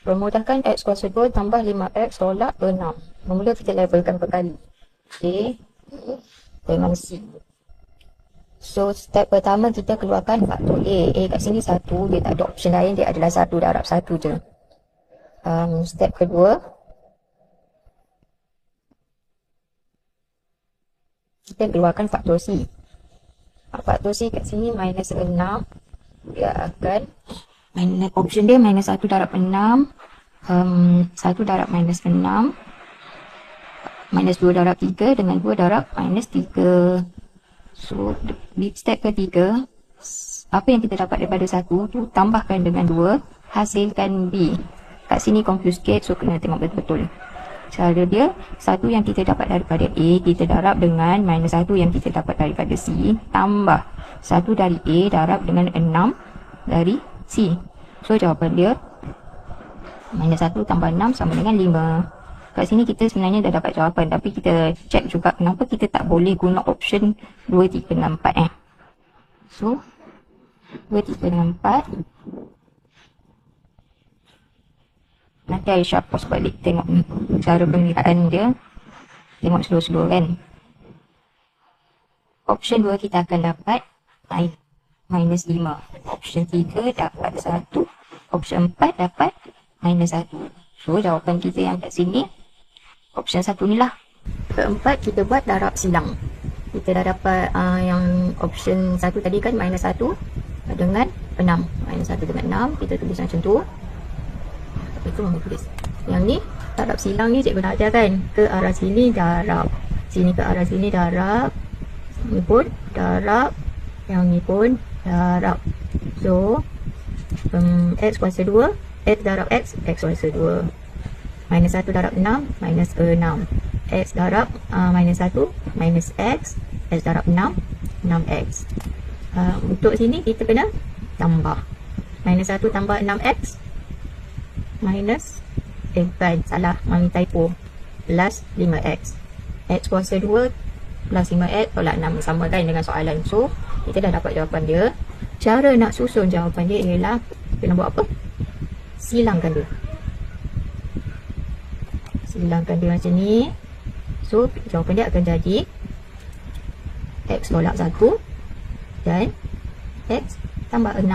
Permudahkan X kuasa 2 tambah 5X tolak 6. Mula kita labelkan berkali. A dengan C. So, step pertama kita keluarkan faktor A. A kat sini 1. Dia tak ada option lain. Dia adalah 1 darab 1 je. Um, step kedua. Kita keluarkan faktor C. Faktor C kat sini minus 6. Dia akan minus, option dia minus 1 darab 6. Um, 1 darab minus 6. Minus 2 darab 3 dengan 2 darab minus 3. So, di step ketiga, apa yang kita dapat daripada satu tu tambahkan dengan dua, hasilkan B. Kat sini confuse sikit, so kena tengok betul-betul. Cara dia, satu yang kita dapat daripada A, kita darab dengan minus satu yang kita dapat daripada C, tambah satu dari A darab dengan enam dari C. So, jawapan dia, minus satu tambah enam sama dengan lima. Kat sini kita sebenarnya dah dapat jawapan tapi kita check juga kenapa kita tak boleh guna option 2, 3, 6, 4 eh. So, 2, 3, 6, 4. Nanti Aisyah pause balik tengok. Cara penilaian dia. Tengok slow-slow kan. Option 2 kita akan dapat minus 5. Option 3 dapat 1. Option 4 dapat minus 1. So, jawapan kita yang kat sini option satu ni lah. Keempat, kita buat darab silang. Kita dah dapat uh, yang option satu tadi kan, minus satu dengan enam. Minus satu dengan enam, kita tulis macam tu. Itu mama tulis. Yang ni, darab silang ni cikgu nak ajar kan. Ke arah sini darab. Sini ke arah sini darab. Ni pun darab. Yang ni pun darab. So, um, X kuasa 2. X darab X, X kuasa 2 minus 1 darab 6 minus 6 x darab uh, minus 1 minus x x darab 6 6x uh, untuk sini kita kena tambah. Minus 1 tambah 6x minus eh bukan salah mami typo plus 5x x. Kuasa 2 plus 5x tolak 6 sama kan dengan soalan. So kita dah dapat jawapan dia cara nak susun jawapan dia ialah kena buat apa? Silangkan dia. Hilangkan dia macam ni. So jawapan dia akan jadi x tolak 1 dan x tambah 6